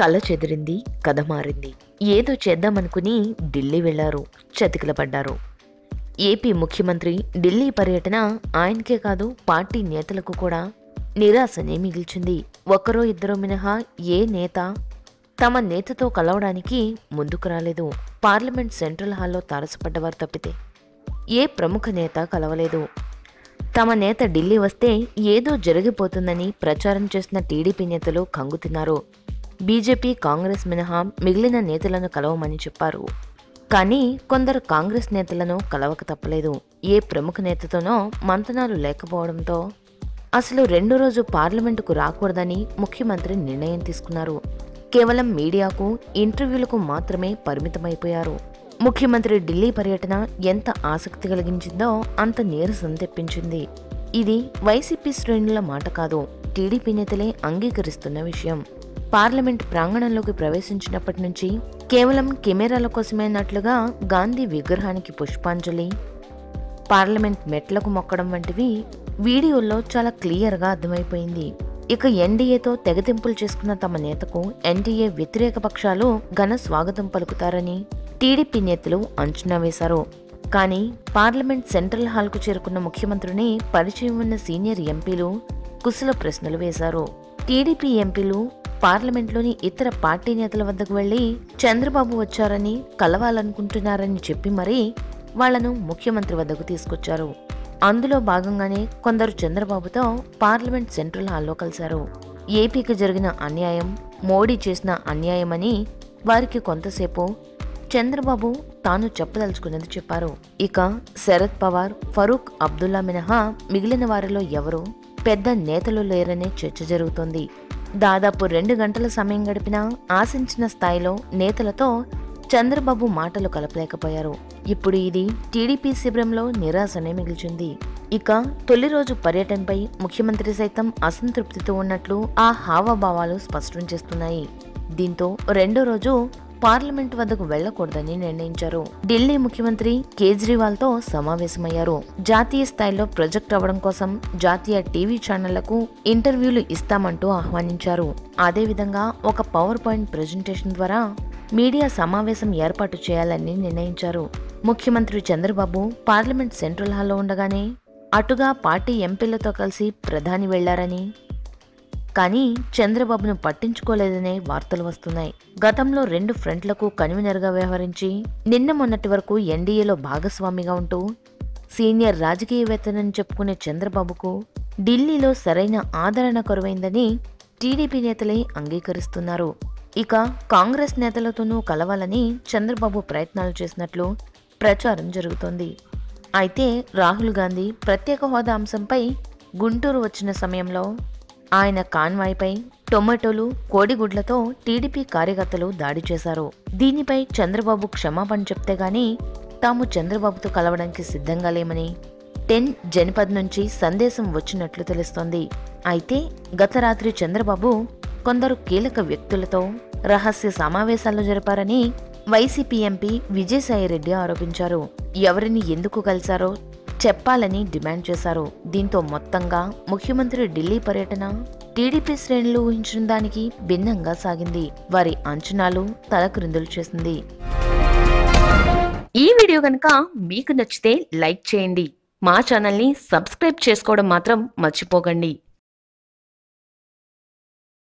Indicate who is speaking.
Speaker 1: కళ్ళ చెదిరింది కథ మారింది. ఏదో చేద్దామనుకుని ఢిల్లీ వెళ్ళారు చతికిల పడ్డారు ఏపీ ముఖ్యమంత్రి ఢిల్లీ పర్యటన ఆయనకే కాదు పార్టీ నేతలకు కూడా నిరాశనే మిగిల్చింది. ఒక్కరో ఇద్దరో మినహా ఏ నేత తమ నేతతో కలవడానికి ముందుకు రాలేదు. పార్లమెంట్ సెంట్రల్ హాల్లో తారసపడ్డవారు తప్పితే ఏ ప్రముఖ నేత కలవలేదు. తమ నేత ఢిల్లీ వస్తే ఏదో జరిగిపోతుందని ప్రచారం చేసిన టీడీపీ నేతలు కంగుతున్నారు. బీజేపీ కాంగ్రెస్ మినహా మిగిలిన నేతలను కలవమని చెప్పారు. కానీ కొందరు కాంగ్రెస్ నేతలను కలవక తప్పలేదు. ఏ ప్రముఖ నేతతోనో మంతనాలు లేకపోవడంతో అసలు రెండు రోజు పార్లమెంటుకు రాకూడదని ముఖ్యమంత్రి నిర్ణయం తీసుకున్నారు. కేవలం మీడియాకు ఇంటర్వ్యూలకు మాత్రమే పరిమితమైపోయారు. ముఖ్యమంత్రి ఢిల్లీ పర్యటన ఎంత ఆసక్తి కలిగించిందో అంత నీరసం తెప్పించింది. ఇది వైసీపీ శ్రేణుల మాట కాదు టీడీపీ నేతలే అంగీకరిస్తున్న విషయం. పార్లమెంట్ ప్రాంగణంలోకి ప్రవేశించినప్పటి నుంచి కేవలం కెమెరాల కోసమైనట్లుగా గాంధీ విగ్రహానికి పుష్పాంజలి పార్లమెంట్ మెట్లకు మొక్కడం వంటివి వీడియోల్లో చాలా క్లియర్గా అర్థమైపోయింది. ఇక ఎన్డీఏతో తెగతింపులు చేసుకున్న తమ నేతకు ఎన్డీఏ వ్యతిరేక పక్షాలు ఘన స్వాగతం పలుకుతారని టీడీపీ నేతలు అంచనా వేశారు. కానీ పార్లమెంట్ సెంట్రల్ హాల్కు చేరుకున్న ముఖ్యమంత్రిని పరిచయం ఉన్న సీనియర్ ఎంపీలు కుశల ప్రశ్నలు వేశారు. టీడీపీ ఎంపీలు పార్లమెంట్లోని ఇతర పార్టీ నేతల వద్దకు వెళ్ళి చంద్రబాబు వచ్చారని కలవాలనుకుంటున్నారని చెప్పి మరీ వాళ్ళను ముఖ్యమంత్రి వద్దకు తీసుకొచ్చారు. అందులో భాగంగానే కొందరు చంద్రబాబుతో పార్లమెంట్ సెంట్రల్ హాల్లో కలిశారు. ఏపీకి జరిగిన అన్యాయం మోడీ చేసిన అన్యాయమని వారికి కొంతసేపు చంద్రబాబు తాను చెప్పదలుచుకున్నది చెప్పారు. ఇక శరద్ పవార్ ఫరూక్ అబ్దుల్లా మినహా మిగిలిన వారిలో ఎవరు పెద్ద నేతలు లేరనే చర్చ జరుగుతోంది. దాదాపు రెండు గంటల సమయం గడిపినా ఆశించిన స్థాయిలో నేతలతో చంద్రబాబు మాటలు కలపలేకపోయారు. ఇప్పుడు ఇది టీడీపీ శిబిరంలో నిరాశనే మిగిల్చింది. ఇక తొలి రోజు పర్యటనపై ముఖ్యమంత్రి సైతం అసంతృప్తితో ఉన్నట్లు ఆ హావభావాలు స్పష్టం చేస్తున్నాయి. దీంతో రెండో రోజు పార్లమెంట్ వద్దకు వెళ్ళకూడదని నిర్ణయించారు. ఢిల్లీ ముఖ్యమంత్రి కేజ్రీవాల్తో సమావేశమయ్యారు. జాతీయ స్థాయిలో ప్రొజెక్ట్ అవ్వడం కోసం జాతీయ టీవీ ఛానళ్ళకు ఇంటర్వ్యూలు ఇస్తామంటూ ఆహ్వానించారు. అదేవిధంగా ఒక పవర్ పాయింట్ ప్రెజెంటేషన్ ద్వారా మీడియా సమావేశం ఏర్పాటు చేయాలని నిర్ణయించారు. ముఖ్యమంత్రి చంద్రబాబు పార్లమెంట్ సెంట్రల్ హాల్లో ఉండగానే అటుగా పార్టీ ఎంపీలతో కలిసి ప్రధాని వెళ్ళారని కానీ చంద్రబాబును పట్టించుకోలేదనే వార్తలు వస్తున్నాయి. గతంలో రెండు ఫ్రంట్లకు కన్వీనర్గా వ్యవహరించి నిన్న మొన్నటి వరకు ఎన్డీఏలో భాగస్వామిగా ఉంటూ సీనియర్ రాజకీయవేత్తనని చెప్పుకునే చంద్రబాబుకు ఢిల్లీలో సరైన ఆదరణ కొరవైందని టీడీపీ నేతలే అంగీకరిస్తున్నారు. ఇక కాంగ్రెస్ నేతలతోనూ కలవాలని చంద్రబాబు ప్రయత్నాలు చేసినట్లు ప్రచారం జరుగుతోంది. అయితే రాహుల్ గాంధీ ప్రత్యేక హోదా అంశంపై గుంటూరు వచ్చిన సమయంలో ఆయన కాన్వాయ్పై టొమాటోలు కోడిగుడ్లతో టీడీపీ కార్యకర్తలు దాడి చేశారు. దీనిపై చంద్రబాబు క్షమాపణ చెప్తే గాని తాము చంద్రబాబుతో కలవడానికి సిద్ధంగా లేమని టెన్ జనపద్ నుంచి సందేశం వచ్చినట్లు తెలుస్తోంది. అయితే గత రాత్రి చంద్రబాబు కొందరు కీలక వ్యక్తులతో రహస్య సమావేశాలు జరిపారని వైసీపీ ఎంపీ విజయసాయిరెడ్డి ఆరోపించారు. ఎవరిని ఎందుకు కలిశారో చెప్పాలని డిమాండ్ చేశారు. దీంతో మొత్తంగా ముఖ్యమంత్రి ఢిల్లీ పర్యటన టీడీపీ శ్రేణులు ఊహించిన దానికి భిన్నంగా సాగింది. వారి అంచనాలు తలక్రిందులు చేసింది. ఈ వీడియో కనుక మీకు నచ్చితే లైక్ చేయండి. మా ఛానల్ని సబ్స్క్రైబ్ చేసుకోవడం మాత్రం మర్చిపోకండి.